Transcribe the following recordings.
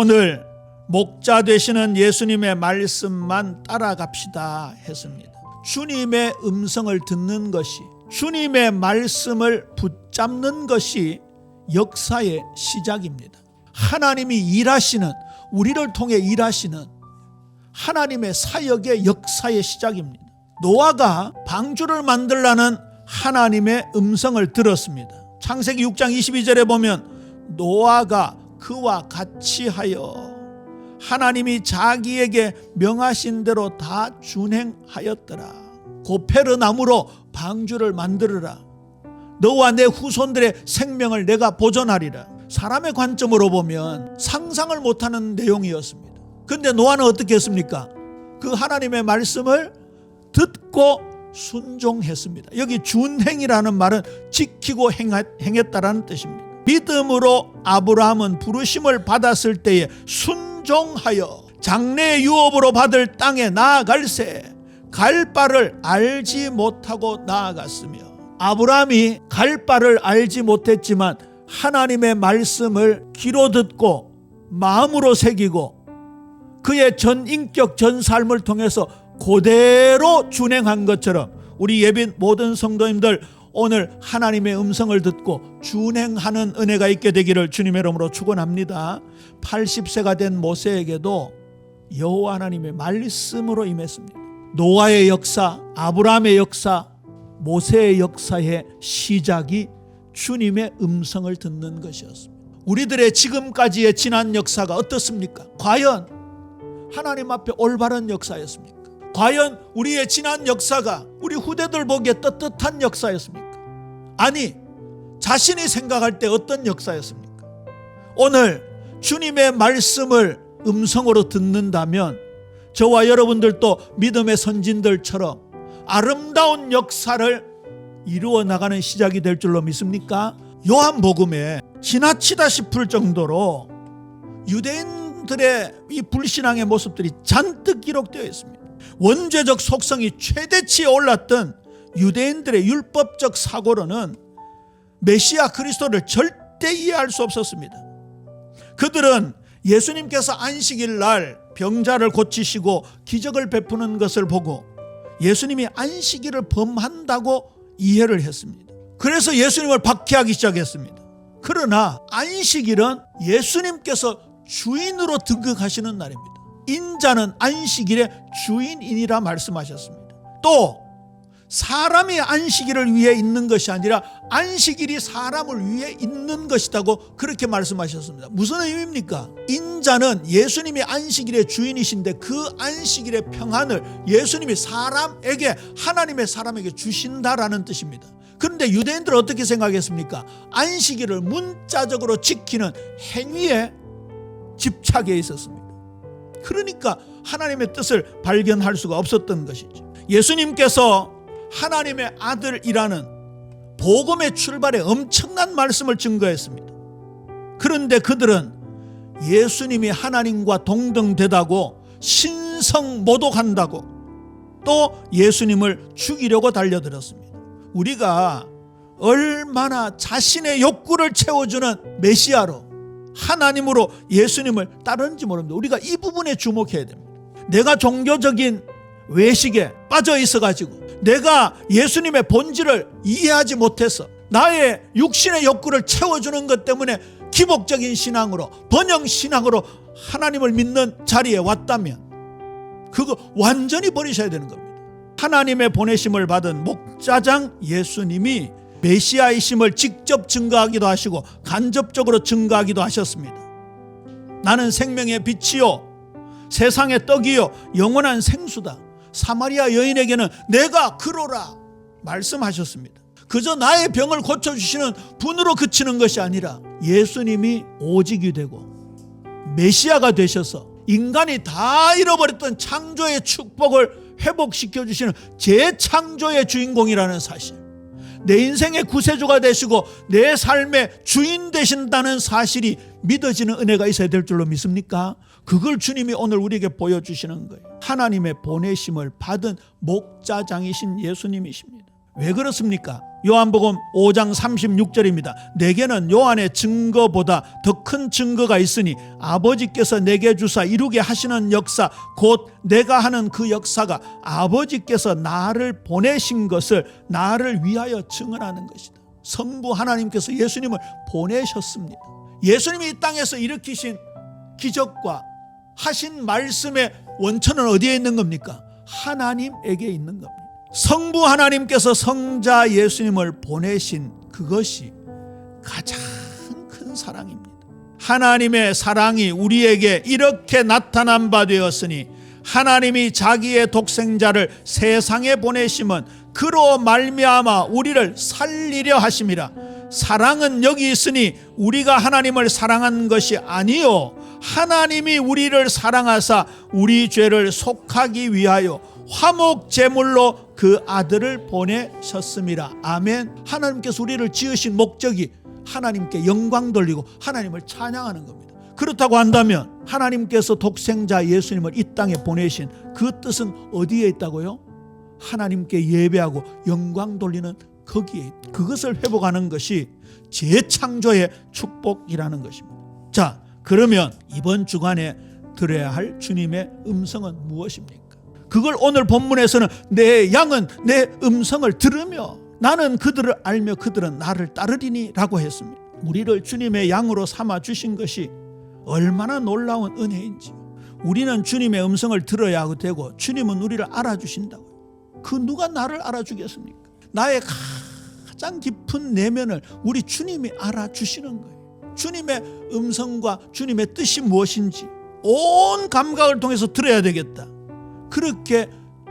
오늘 목자 되시는 예수님의 말씀만 따라갑시다 했습니다. 주님의 음성을 듣는 것이 주님의 말씀을 붙잡는 것이 역사의 시작입니다. 하나님이 일하시는 우리를 통해 일하시는 하나님의 사역의 역사의 시작입니다. 노아가 방주를 만들라는 하나님의 음성을 들었습니다. 창세기 6장 22절에 보면 노아가 그와 같이 하여 하나님이 자기에게 명하신 대로 다 준행하였더라. 고페르 나무로 방주를 만들어라. 너와 내 후손들의 생명을 내가 보존하리라. 사람의 관점으로 보면 상상을 못하는 내용이었습니다. 근데 노아는 어떻게 했습니까? 그 하나님의 말씀을 듣고 순종했습니다. 여기 준행이라는 말은 지키고 행했다라는 뜻입니다. 믿음으로 아브라함은 부르심을 받았을 때에 순종하여 장래 유업으로 받을 땅에 나아갈새 갈 바를 알지 못하고 나아갔으며 아브라함이 갈 바를 알지 못했지만 하나님의 말씀을 귀로 듣고 마음으로 새기고 그의 전 인격 전 삶을 통해서 그대로 준행한 것처럼 우리 예빈 모든 성도님들 오늘 하나님의 음성을 듣고 준행하는 은혜가 있게 되기를 주님의 이름으로 축원합니다. 80세가 된 모세에게도 여호와 하나님의 말씀으로 임했습니다. 노아의 역사, 아브라함의 역사, 모세의 역사의 시작이 주님의 음성을 듣는 것이었습니다. 우리들의 지금까지의 지난 역사가 어떻습니까? 과연 하나님 앞에 올바른 역사였습니까? 과연 우리의 지난 역사가 우리 후대들 보기에 떳떳한 역사였습니까? 아니, 자신이 생각할 때 어떤 역사였습니까? 오늘 주님의 말씀을 음성으로 듣는다면 저와 여러분들도 믿음의 선진들처럼 아름다운 역사를 이루어 나가는 시작이 될 줄로 믿습니까? 요한복음에 지나치다 싶을 정도로 유대인들의 이 불신앙의 모습들이 잔뜩 기록되어 있습니다. 원죄적 속성이 최대치에 올랐던 유대인들의 율법적 사고로는 메시아 그리스도를 절대 이해할 수 없었습니다. 그들은 예수님께서 안식일 날 병자를 고치시고 기적을 베푸는 것을 보고 예수님이 안식일을 범한다고 이해를 했습니다. 그래서 예수님을 박해하기 시작했습니다. 그러나 안식일은 예수님께서 주인으로 등극하시는 날입니다. 인자는 안식일의 주인이니라 말씀하셨습니다. 또 사람이 안식일을 위해 있는 것이 아니라 안식일이 사람을 위해 있는 것이라고 그렇게 말씀하셨습니다. 무슨 의미입니까? 인자는 예수님이 안식일의 주인이신데 그 안식일의 평안을 예수님이 사람에게 하나님의 사람에게 주신다라는 뜻입니다. 그런데 유대인들은 어떻게 생각했습니까? 안식일을 문자적으로 지키는 행위에 집착해 있었습니다. 그러니까 하나님의 뜻을 발견할 수가 없었던 것이죠. 예수님께서 하나님의 아들이라는 복음의 출발에 엄청난 말씀을 증거했습니다. 그런데 그들은 예수님이 하나님과 동등되다고 신성 모독한다고 또 예수님을 죽이려고 달려들었습니다. 우리가 얼마나 자신의 욕구를 채워주는 메시아로 하나님으로 예수님을 따르는지 모릅니다. 우리가 이 부분에 주목해야 됩니다. 내가 종교적인 외식에 빠져 있어가지고 내가 예수님의 본질을 이해하지 못해서 나의 육신의 욕구를 채워주는 것 때문에 기복적인 신앙으로 번영 신앙으로 하나님을 믿는 자리에 왔다면 그거 완전히 버리셔야 되는 겁니다. 하나님의 보내심을 받은 목자장 예수님이 메시아이심을 직접 증거하기도 하시고 간접적으로 증거하기도 하셨습니다. 나는 생명의 빛이요 세상의 떡이요 영원한 생수다. 사마리아 여인에게는 내가 그로라 말씀하셨습니다. 그저 나의 병을 고쳐주시는 분으로 그치는 것이 아니라 예수님이 오직이 되고 메시아가 되셔서 인간이 다 잃어버렸던 창조의 축복을 회복시켜 주시는 재창조의 주인공이라는 사실. 내 인생의 구세주가 되시고 내 삶의 주인 되신다는 사실이 믿어지는 은혜가 있어야 될 줄로 믿습니까? 그걸 주님이 오늘 우리에게 보여주시는 거예요. 하나님의 보내심을 받은 목자장이신 예수님이십니다. 왜 그렇습니까? 요한복음 5장 36절입니다. 내게는 요한의 증거보다 더 큰 증거가 있으니 아버지께서 내게 주사 이루게 하시는 역사 곧 내가 하는 그 역사가 아버지께서 나를 보내신 것을 나를 위하여 증언하는 것이다. 성부 하나님께서 예수님을 보내셨습니다. 예수님이 이 땅에서 일으키신 기적과 하신 말씀의 원천은 어디에 있는 겁니까? 하나님에게 있는 겁니다. 성부 하나님께서 성자 예수님을 보내신 그것이 가장 큰 사랑입니다. 하나님의 사랑이 우리에게 이렇게 나타난 바 되었으니 하나님이 자기의 독생자를 세상에 보내심은 그로 말미암아 우리를 살리려 하심이라. 사랑은 여기 있으니 우리가 하나님을 사랑한 것이 아니요 하나님이 우리를 사랑하사 우리 죄를 속하기 위하여 화목 제물로 그 아들을 보내셨습니다. 아멘. 하나님께서 우리를 지으신 목적이 하나님께 영광 돌리고 하나님을 찬양하는 겁니다. 그렇다고 한다면 하나님께서 독생자 예수님을 이 땅에 보내신 그 뜻은 어디에 있다고요? 하나님께 예배하고 영광 돌리는 거기에. 그것을 회복하는 것이 재창조의 축복이라는 것입니다. 자, 그러면 이번 주간에 들어야 할 주님의 음성은 무엇입니까? 그걸 오늘 본문에서는 내 양은 내 음성을 들으며 나는 그들을 알며 그들은 나를 따르리니라고 했습니다. 우리를 주님의 양으로 삼아 주신 것이 얼마나 놀라운 은혜인지. 우리는 주님의 음성을 들어야 되고 주님은 우리를 알아주신다고요. 그 누가 나를 알아주겠습니까? 나의 가장 깊은 내면을 우리 주님이 알아주시는 거예요. 주님의 음성과 주님의 뜻이 무엇인지 온 감각을 통해서 들어야 되겠다. 그렇게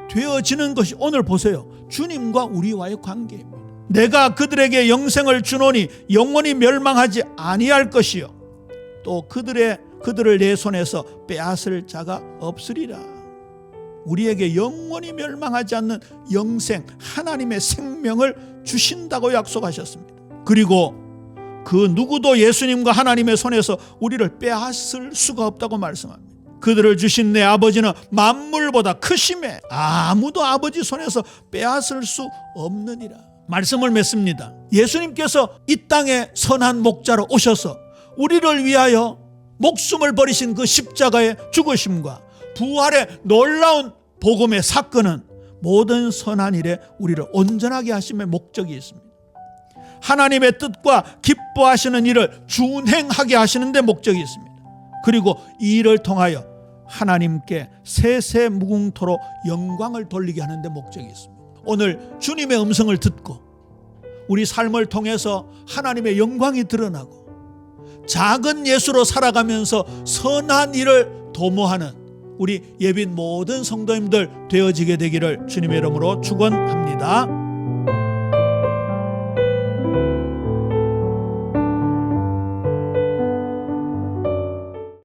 되어지는 것이 오늘 보세요. 주님과 우리와의 관계입니다. 내가 그들에게 영생을 주노니 영원히 멸망하지 아니할 것이요. 또 그들의 그들을 내 손에서 빼앗을 자가 없으리라. 우리에게 영원히 멸망하지 않는 영생 하나님의 생명을 주신다고 약속하셨습니다. 그리고 그 누구도 예수님과 하나님의 손에서 우리를 빼앗을 수가 없다고 말씀합니다. 그들을 주신 내 아버지는 만물보다 크심에 아무도 아버지 손에서 빼앗을 수 없느니라. 말씀을 맺습니다. 예수님께서 이 땅에 선한 목자로 오셔서 우리를 위하여 목숨을 버리신 그 십자가의 죽으심과 부활의 놀라운 복음의 사건은 모든 선한 일에 우리를 온전하게 하심의 목적이 있습니다. 하나님의 뜻과 기뻐하시는 일을 준행하게 하시는 데 목적이 있습니다. 그리고 이 일을 통하여 하나님께 세세 무궁토로 영광을 돌리게 하는 데 목적이 있습니다. 오늘 주님의 음성을 듣고 우리 삶을 통해서 하나님의 영광이 드러나고 작은 예수로 살아가면서 선한 일을 도모하는 우리 예빈 모든 성도님들 되어지게 되기를 주님의 이름으로 축원합니다.